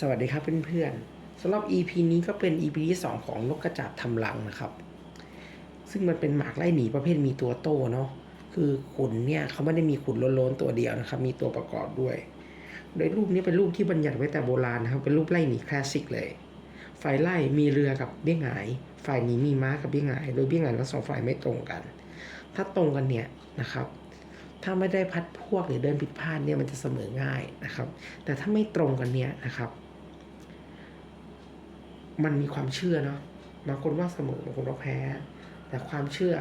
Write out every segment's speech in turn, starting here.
สวัสดีครับเพื่อนๆสำหรับ EP นี้ก็เป็น EP ที่2ของนกกระจาบทำรังนะครับ ซึ่งมันเป็นหมากไล่หนีประเภทมีตัวโตเนาะคือขุนเนี่ยเขาไม่ได้มีขุนโล้นๆตัวเดียวนะครับ มีตัวประกอบด้วย โดยรูปนี้เป็นรูปที่บัญญัติไว้แต่โบราณนะครับ เป็นรูปไล่หนีคลาสสิกเลยฝ่ายไล่มีเรือกับเบี้ยหงาย ฝ่ายหนีมีม้ากับเบี้ยหงาย โดยเบี้ยหงายทั้งสองฝ่ายไม่ตรงกัน ถ้าตรงกันเนี่ยนะครับ ถ้าไม่ได้พัดพวกหรือเดินผิดพลาดเนี่ยมันจะเสมอง่ายนะครับ แต่ถ้าไม่ตรงกันเนี่ยนะครับ มันมีความเชื่อเนาะบางคนว่าเสมอบางคนว่าแพ้ แต่ความเชื่อ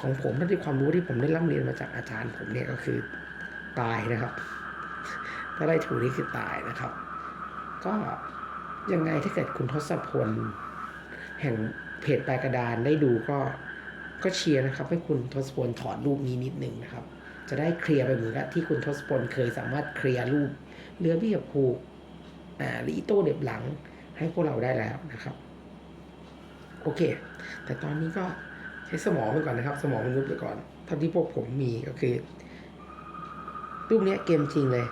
ของผมและที่ความรู้ที่ผมได้ร่ำเรียนมาจากอาจารย์ผมเนี่ยก็คือตายนะครับ ถ้าได้ถูกนี่คือตายนะครับ ก็ยังไงถ้าเกิดคุณทศพล แห่งเพจปลายกระดานได้ดูก็ก็เชียร์นะครับ ให้คุณทศพลถอดรูปนี้นิดนึงนะครับ จะได้เคลียร์ไปเหมือนกับที่คุณทศพลเคยสามารถเคลียร์รูปเรือเบี้ยผูกอ่าหรืออีโต้เด็บหลังให้พวกเราได้แล้วนะครับ โอเค แต่ตอนนี้ก็ใช้สมองไปก่อนนะครับ สมองมนุษย์ไปก่อนเท่าที่พวกผมมีก็คือ รูปนี้เกมจริงเลย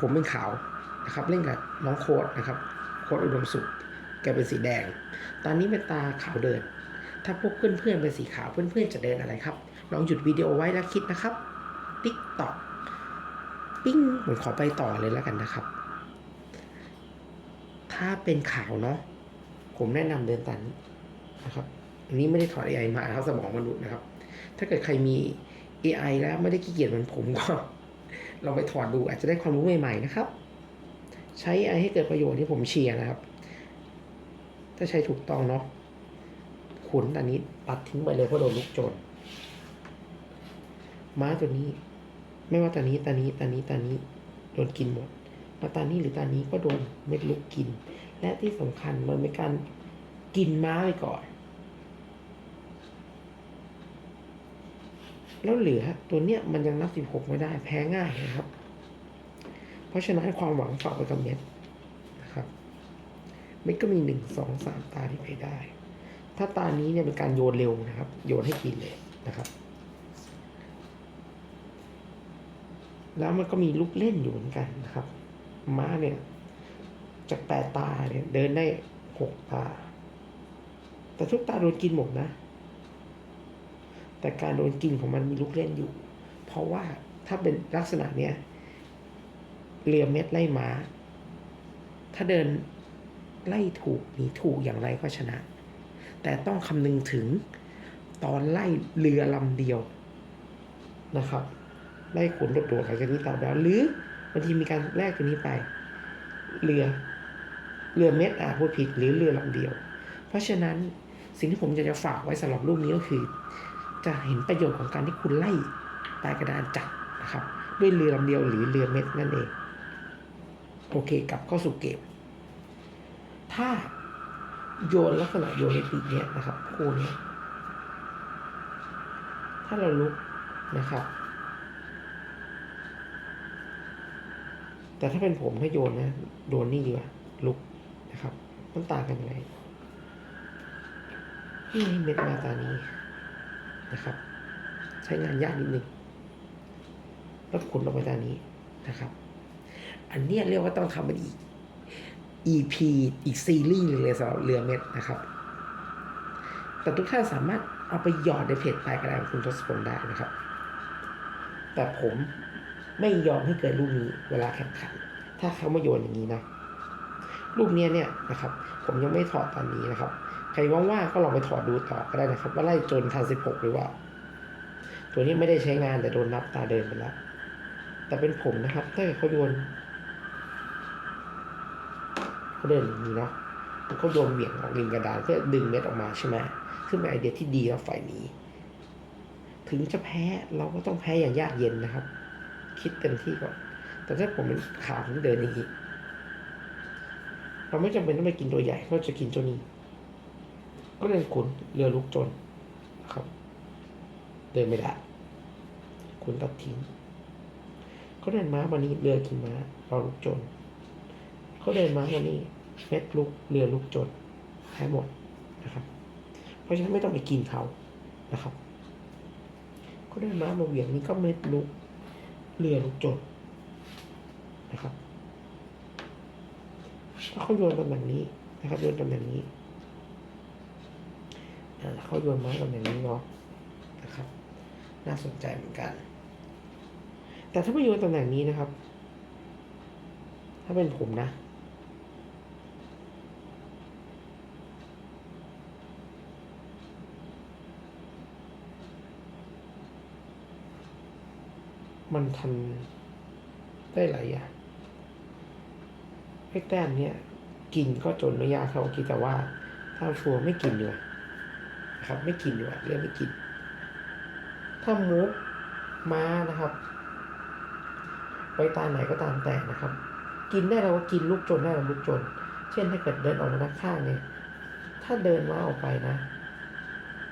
ผมเป็นขาวนะครับ เล่นกับน้องโค้ดนะครับ โค้ดอุดมสุขแกเป็นสีแดง ตอนนี้เป็นตาขาวเดิน ถ้าพวกเพื่อนๆเป็นสีขาวเพื่อนๆจะเดินอะไรครับลองหยุดวิดีโอไว้แล้วคิดนะครับ ติ๊กต็อกปิ้งผมขอไปต่อเลยแล้วกันนะครับ ถ้าเป็นขาวเนาะผมแนะนำเดินตันนะครับอันนี้ไม่ได้ถอด AI มาครับสมองมนุษย์นะครับ ถ้าเกิดใครมี AI แล้วไม่ได้ขี้เกียจเหมือนผมก็ลองไปถอดดูอาจจะได้ความรู้ใหม่ๆนะครับ ใช้ AI ให้เกิดประโยชน์ที่ผมเชียร์นะครับ ถ้าใช้ถูกต้องเนาะขุนอันนี้ตัดทิ้งไปเลยเพราะโดนลุกโจรม้าตัวนี้ ไม่ว่าตานี้ตานี้ตานี้ตานี้โดนกินหมดมาตานี้หรือตานี้ก็โดนเม็ดลุกกิน และที่สำคัญมันเป็นการกินม้าไปก่อน แล้วเหลือตัวเนี้ยมันยังนับสิบหกไม่ได้แพ้ง่ายนะครับ เพราะฉะนั้นความหวังฝากไว้กับเม็ดนะครับเม็ดก็มีหนึ่งสองสามตาที่ไปได้ ถ้าตานี้เนี่ยเป็นการโยนเร็วนะครับ โยนให้กินเลยนะครับ แล้วมันก็มีลูกเล่นอยู่เหมือนกันนะครับม้าเนี่ยจากแปดตาเนี่ยเดินได้หกตา แต่ทุกตาโดนกินหมดนะ แต่การโดนกินของมันมีลูกเล่นอยู่ เพราะว่าถ้าเป็นลักษณะเนี้ยเรือเม็ดไล่ม้า ถ้าเดินไล่ถูกหนีถูกอย่างไรก็ชนะ แต่ต้องคำนึงถึงตอนไล่เรือลำเดียวนะครับ ไล่ขนโดดๆหลังจากนี้ตามแล้วหรือบางทีมีการแลกตัวนี้ไป เรือ เรือเม็ดอะพูดผิดหรือเรือลำเดียว เพราะฉะนั้นสิ่งที่ผมอยากจะฝากไว้สำหรับรูปนี้ก็คือ จะเห็นประโยชน์ของการที่คุณไล่ปลายกระดานจับนะครับ ด้วยเรือลำเดียวหรือเรือเม็ดนั่นเอง โอเคกลับเข้าสู่เกม ถ้าโยนลักษณะโยนในปีกเนี้ยนะครับคู่นี้ถ้าเราลุกนะครับ แต่ถ้าเป็นผมถ้าโยนนะโดนนี่ดีกว่าลุกนะครับ มันต่างกันยังไงนี่เม็ดมาตานี้นะครับ ใช้งานยากนิดนึงแล้วขุนออกไปตานี้นะครับ อันนี้เรียกว่าต้องทำเป็นอีก EP อีกซีรีส์หนึ่งเลยสำหรับเรือเม็ดนะครับ แต่ทุกท่านสามารถเอาไปหยอดในเพจปลายกระดานของคุณทศพลได้นะครับ แต่ผม ไม่ยอมให้เกิดรูปนี้เวลาแข่งขัน ถ้าเขามาโยนอย่างนี้นะรูปเนี้ยเนี่ยนะครับ ผมยังไม่ถอดตอนนี้นะครับ ใครว่างๆก็ลองไปถอดดูต่อก็ได้นะครับ ว่าไล่จนทันสิบหกหรือว่า ตัวนี้ไม่ได้ใช้งานแต่โดนนับตาเดินไปแล้ว แต่เป็นผมนะครับถ้าเขาโยนเขาเดินอย่างนี้เนาะเขาโยนเหวี่ยงออกริมกระดานเพื่อดึงเม็ดออกมาใช่ไหมซึ่งเป็นไอเดียที่ดีแล้วฝ่ายนี้ ถึงจะแพ้เราก็ต้องแพ้อย่างยากเย็นนะครับ คิดเต็มที่ก่อน แต่ถ้าผมเป็นขาผมเดินอย่างนี้เราไม่จำเป็นต้องไปกินตัวใหญ่เราจะกินตัวนี้ ก็เดินขุนเรือลุกจนนะครับ เดินไม่ได้ขุนตัดทิ้งเขาเดินม้าวันนี้เรือกินม้าเราลุกจนเขาเดินม้าวันนี้เม็ดลุกเรือลุกจนแพ้หมดนะครับ เพราะฉะนั้นไม่ต้องไปกินเขานะครับเขาเดินม้ามาเหวี่ยงนี้ก็เม็ดลุก เรือลุกจดนะครับเขาโยนตำแหน่งนี้นะครับโยนตำแหน่งนี้เขาโยนไม้ตำแหน่งนี้เนาะนะครับ น่าสนใจเหมือนกัน แต่ถ้าไม่โยนตำแหน่งนี้นะครับ ถ้าเป็นผมนะ มันทันได้หลายอย่างไอ้แต้มเนี่ยกินก็จนไม่ยากเท่าคิดแต่ว่าถ้าชัวไม่กินดีกว่นะครับ ไม่กินดีกว่เรื่องไม่กิน ถ้ามูฟม้านะครับไปตาไหนก็ตามแต่นะครับ กินได้เราก็กินลูกจนได้เราลูกจน เช่นถ้าเกิดเดินออกมาด้านข้างเนี่ย ถ้าเดินม้าออกไปนะ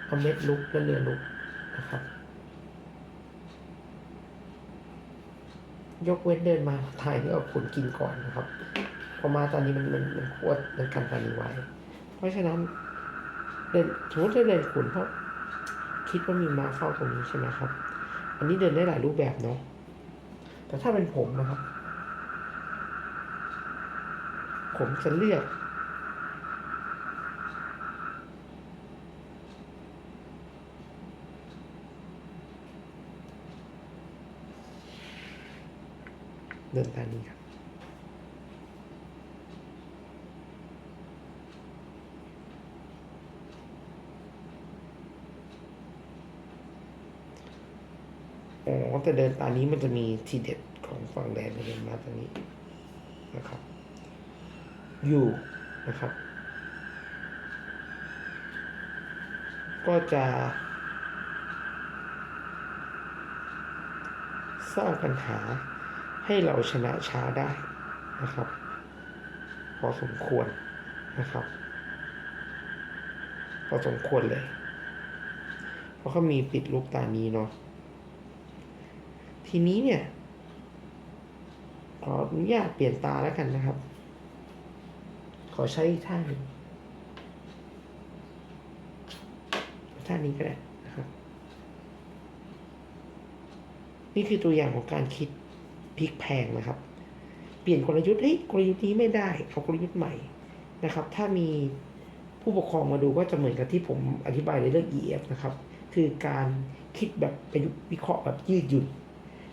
เอาเม็ดลุกแล้วเรือลุกนะครับ ยกเว้นเดินมาถ่ายที่เอาขุนกินก่อนนะครับพอมาตอนนี้มันมันมันควดมันกันตอนนี้ไว้ เพราะฉะนั้น เดินสมมติจะเดินขุนเพราะคิดว่ามีมาเฝ้าตรงนี้ใช่ไหมครับ อันนี้เดินได้หลายรูปแบบเนาะแต่ถ้าเป็นผมนะครับ ผมจะเลือก เดินตามนี้ครับอ๋อแต่เดินตามนี้มันจะมีทีเด็ดของฝั่งแดนเดินมาตรงนี้นะครับ อยู่นะครับ ก็จะสร้างปัญหา ให้เราชนะช้าได้นะครับ พอสมควรนะครับ พอสมควรเลย เพราะเขามีปิดลูกตานี้เนาะทีนี้เนี่ยขออนุญาตเปลี่ยนตาแล้วกันนะครับ ขอใช้ท่านท่านี้ก็ได้นะครับ นี่คือตัวอย่างของการคิด พลิกแพงนะครับ เปลี่ยนกลยุทธ์เฮ้ยกลยุทธ์นี้ไม่ได้เอากลยุทธ์ใหม่นะครับ ถ้ามีผู้ปกครองมาดูก็จะเหมือนกับที่ผมอธิบายในเรื่อง EF นะครับ คือการคิดแบบประยุกต์วิเคราะห์แบบยืดหยุ่น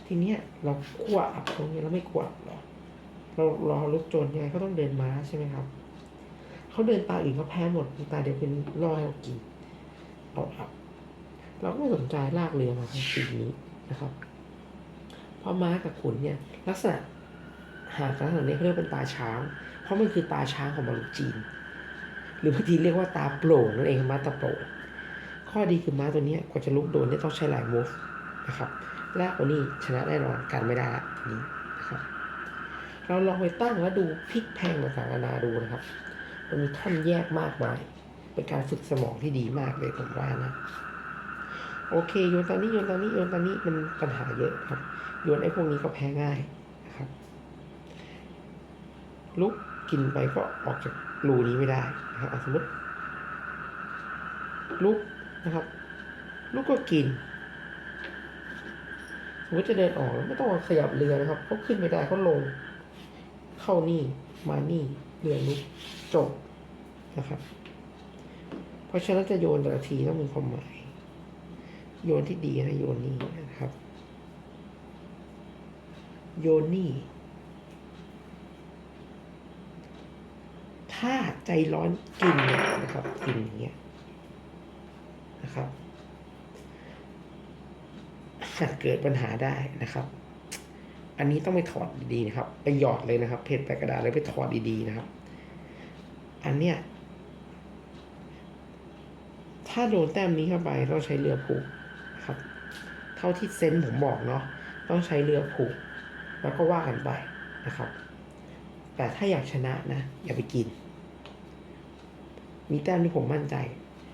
ทีเนี้ยเราขั้วอับตรงนี้เราไม่ขั้วอับหรอเรารอลุกโจรยังไงก็ต้องเดินม้าใช่ไหมครับเขาเดินตาอื่นเขาแพ้หมดตาเดียวเป็นรอให้เรากินเอาอับ เราก็ไม่สนใจลากเรือมาทั้งปีนี้นะครับ เพราะม้ากับขุนเนี่ยลักษณะหาดลักษณะนี้เขาเรียกเป็นตาช้าง เพราะมันคือตาช้างของมารุจีน หรือบางทีเรียกว่าตาโปร่งนั่นเองม้าตาโปร่งข้อดีคือม้าตัวนี้กว่าจะลุกโดนเนี่ยต้องใช้หลายมูฟนะครับแรกกว่านี้ชนะแน่นอนการไม่ได้ละนี้นะครับเราลองไปตั้งแล้วดูพลิกแพลงต่างๆนานาดูนะครับ มันมีท่อนแยกมากมาย เป็นการฝึกสมองที่ดีมากเลยผมว่านะ โอเคโยนตอนนี้โยนตอนนี้โยนตอนนี้มันปัญหาเยอะครับ โยนไอ้พวกนี้ก็แพ้ง่ายนะครับ ลุกกินไปก็ออกจากรูนี้ไม่ได้นะครับสมมติลุกนะครับ ลุกก็กิน สมมติจะเดินออกแล้วไม่ต้องขยับเรือนะครับเขาขึ้นไม่ได้เขาลง เข้านี่มานี่เรือลุกจบนะครับ เพราะฉะนั้นจะโยนแต่ละทีต้องมีความหมาย โยนที่ดีนะโยนนี่นะครับ โยนนี่ ถ้าใจร้อนกินเนี่ยนะครับกินอย่างเงี้ยนะครับเกิดปัญหาได้นะครับ อันนี้ต้องไปถอดดีๆนะครับ ไปหยอดเลยนะครับ เพจไปกระดาษแล้วไปถอดดีๆนะครับ อันเนี้ย ถ้าโดนแต้มนี้เข้าไปต้องใช้เรือผูกนะครับ เท่าที่เซนส์ผมบอกเนาะต้องใช้เรือผูก แล้วก็ว่ากันไปนะครับ แต่ถ้าอยากชนะนะ อย่าไปกิน มีแต้มที่ผมมั่นใจ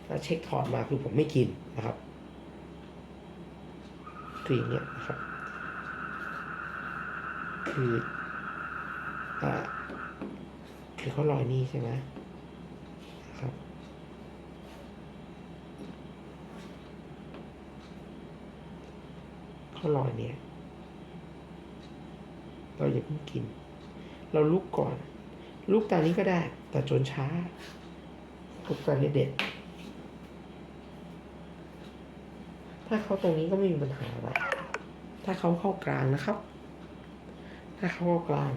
แล้วเช็คถอดมาคือผมไม่กินนะครับคืออย่างเงี้ยนะครับ คืออ่าคือเขาลอยนี่ใช่ไหมครับ เขาลอยเนี่ย เราอย่าเพิ่งกิน เราลุกก่อนลูกตานี้ก็ได้ แต่จนช้าลูกตานี้เด็ด ถ้าเขาตรงนี้ก็ไม่มีปัญหาอะไรถ้าเขาเข้ากลางนะครับ ถ้าเขาเข้ากลาง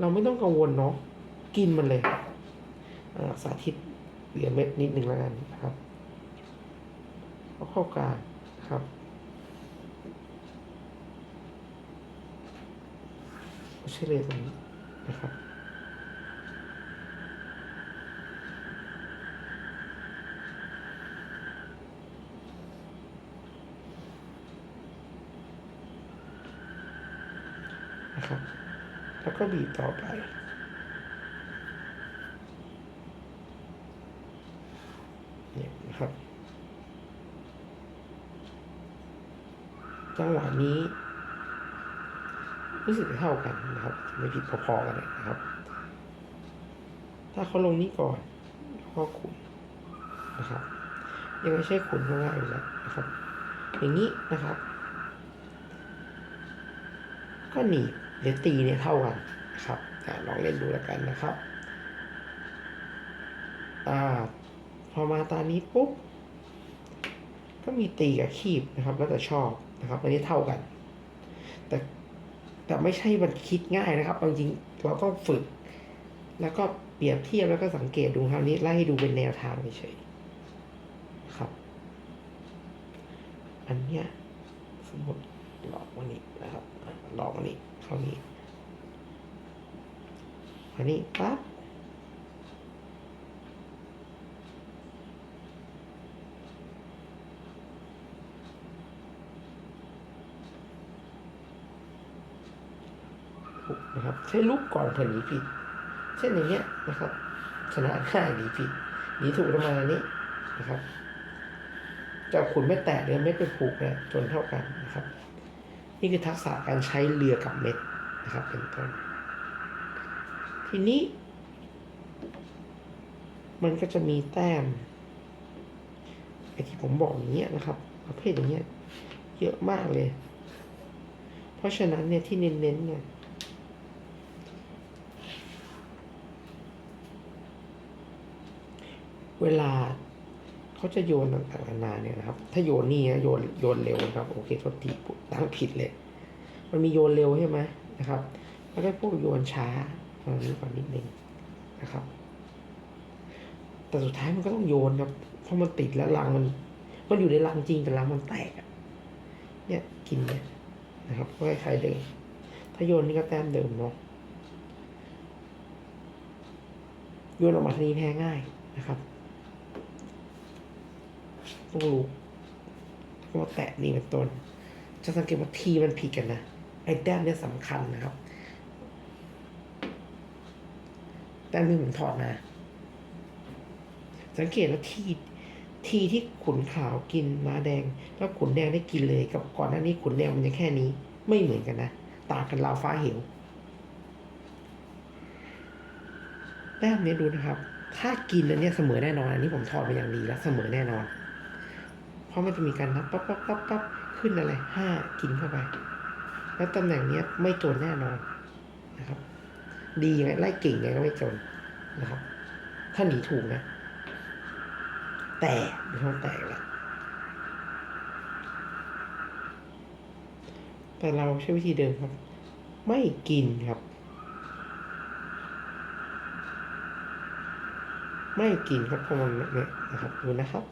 เราไม่ต้องกังวลเนาะกินมันเลยสาธิตเหลือเม็ดนิดหนึ่งแล้วกันนะครับเอาเข้ากลางครับ ใช่เลยตรงนี้นะครับนะครับแล้วก็บีบต่อไปเนี่ยนะครับจังหวะนี้ รู้สึกจะเท่ากันนะครับ ไม่ผิดพอๆกันนะครับ ถ้าเขาลงนี้ก่อนก็ขุนนะครับ ยังไม่ใช่ขุนง่ายๆอยู่แล้วนะครับ อย่างนี้นะครับ ก็หนีบหรือตีเนี่ยเท่ากันนะครับอลองเล่นดูแล้วกันนะครับอ่าพอมาตานี้ปุ๊บ ก็มีตีกับคีบนะครับ แล้วแต่ชอบนะครับ อันนี้เท่ากัน แต่ แต่ไม่ใช่มันคิดง่ายนะครับเอาจริงเราต้องฝึก แล้วก็เปรียบเทียบแล้วก็สังเกตดูคราวนี้ไล่ให้ดูเป็นแนวทางเฉยครับ อันเนี้ยสมมติหลอกวันนี้นะครับหลอกวันนี้คราวนี้อันนี้ปั๊บถูกนะครับ ใช้ลูกก่อนเผื่อหนีผิด เช่นอย่างเงี้ยนะครับ ชนะง่ายหนีผิดหนีถูกประมาณนี้นะครับจะขุนไม่แตะหรือเม็ดไปผูกเนี่ยจนเท่ากันนะครับ นี่คือทักษะการใช้เรือกับเม็ดนะครับเป็นต้นทีนี้ มันก็จะมีแต้มไอที่ผมบอกอย่างเงี้ยนะครับ ประเภทอย่างเงี้ยเยอะมากเลย เพราะฉะนั้นเนี่ยที่เน้นๆเนี่ย เวลาเขาจะโยนต่างๆนานาเนี่ยนะครับ ถ้าโยนนี่นะโยนโยนเร็วนะครับ โอเคโทษทีตั้งผิดเลย มันมีโยนเร็วใช่ไหมนะครับ แล้วก็พวกโยนช้าตรงนี้ก่อนนิดนึงนะครับ แต่สุดท้ายมันก็ต้องโยนครับ เพราะมันติดแล้วรังมัน มันอยู่ในรังจริงแต่รังมันแตกเนี่ยกินเนี่ยนะครับก็คล้ายๆเดิมถ้าโยนนี่ก็แต้มเดิมเนาะโยนออกมาทีนี้แพ้ง่ายนะครับ ต้องรู้แล้วก็มาแตะนี่เป็นต้น จะสังเกตว่าทีมันผิดกันนะไอ้แต้มเนี่ยสำคัญนะครับแต้มที่ผมถอดมา สังเกตว่าทีทีที่ขุนขาวกินม้าแดง แล้วขุนแดงได้กินเลย กับก่อนหน้านี้ขุนแดงมันยังแค่นี้ ไม่เหมือนกันนะต่างกันราวฟ้าเหวแต้มเนี้ยดูนะครับ ถ้ากินอันเนี้ยเสมอแน่นอน อันนี้ผมถอดมาอย่างดีแล้วเสมอแน่นอน เพราะมันจะมีการนับปั๊บปั๊บปั๊บปั๊บขึ้นอะไรห้ากินเข้าไป แล้วตำแหน่งเนี้ยไม่จนแน่นอนนะครับ ดียังไงไล่เก่งยังไงก็ไม่จนนะครับ ถ้าหนีถูกนะ แต่ไม่ต้องแตกละแต่เราใช้วิธีเดิมครับ ไม่กินครับ ไม่กินครับเพราะมันเนี่ยนะครับดูนะครับ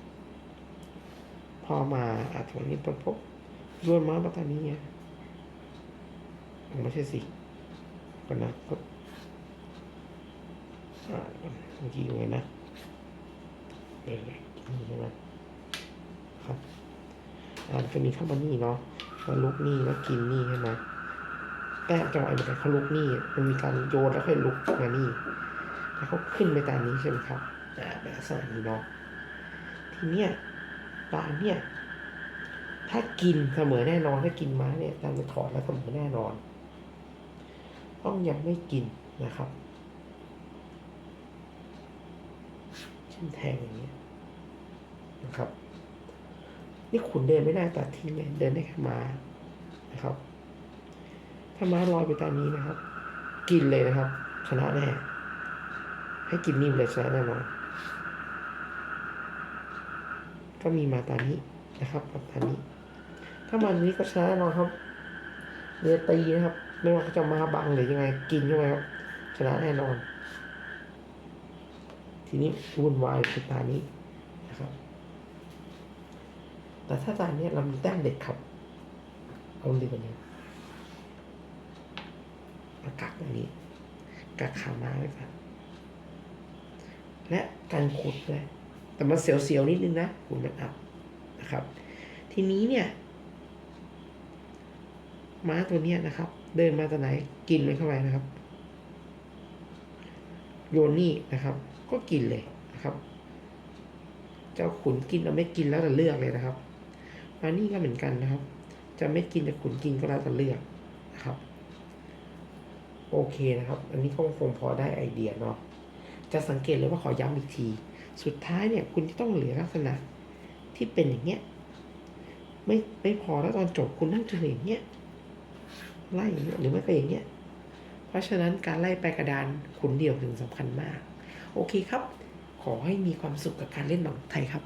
พอมาอาตรงนี้ปุ๊บปุ๊บโยนมาปัตตานีไม่ใช่สิก่อนะก็เมื่อกี้ยังไงนะเออใช่ไหมครับอ่าจะมีข้าวมันนี่เนาะแล้วลุกนี่แล้วกินนี่ใช่ไหมแต่จังหวะเหมือนกันเขาลุกนี่มันมีการโยนแล้วค่อยลุกมานี่ แล้วเขาขึ้นไปตามนี้ใช่ไหมครับอ่าเป็นลักษณะนี้เนาะทีเนี้ย ตาเนี่ย ถ้ากินเสมอแน่นอน ถ้ากินม้าเนี่ยตามไปถอดแล้วเสมอแน่นอน ต้องยังไม่กินนะครับเช่นแทงอย่างเงี้ยนะครับ นี่ขุนเดินไม่ได้ตัดทิ้งเลยเดินได้แค่ม้านะครับ ถ้าม้าลอยไปตามนี้นะครับ กินเลยนะครับ ชนะแน่ให้กินนิ่มเลยชนะแน่นอน ก็มีมาตอนนี้นะครับกับตอนนี้ ถ้ามาตอนนี้ก็ชนะแน่นอนครับเรือตีนะครับ ไม่ว่าเขาจะมาบังหรือยังไงกินเข้าไปครับชนะแน่นอน ทีนี้วุ่นวายคือตานี้นะครับ แต่ถ้าตาเนี้ยเรามีแต้มเด็ดครับเอาเรือเนี่ยมากักอย่างนี้กักขามาไว้ก่อนและการขุดด้วย แต่มันเสียวๆนิดนึงนะขุดมันอับนะครับ ทีนี้เนี่ย ม้าตัวเนี้ยนะครับ เดินมาตัวไหนกินมันเข้าไปนะครับ โยนนี่นะครับ ก็กินเลยนะครับ เจ้าขุนกินเราไม่กินแล้วแต่เลือกเลยนะครับมานี่ก็เหมือนกันนะครับ จะไม่กินจะขุนกินก็แล้วแต่เลือกนะครับ โอเคนะครับ อันนี้ก็คงพอได้ไอเดียเนาะจะสังเกตเลยว่าขอย้ำอีกที สุดท้ายเนี่ยคุณจะต้องเหลือลักษณะที่เป็นอย่างเงี้ยไม่ไม่พอแล้วตอนจบคุณนั่งเฉยอย่างเงี้ยไล่อย่างเงี้ยหรือไม่ก็อย่างเงี้ยเพราะฉะนั้นการไล่ไปกระดานขุนเดี่ยวถึงสำคัญมาก โอเคครับ ขอให้มีความสุขกับการเล่นหนังไทยครับ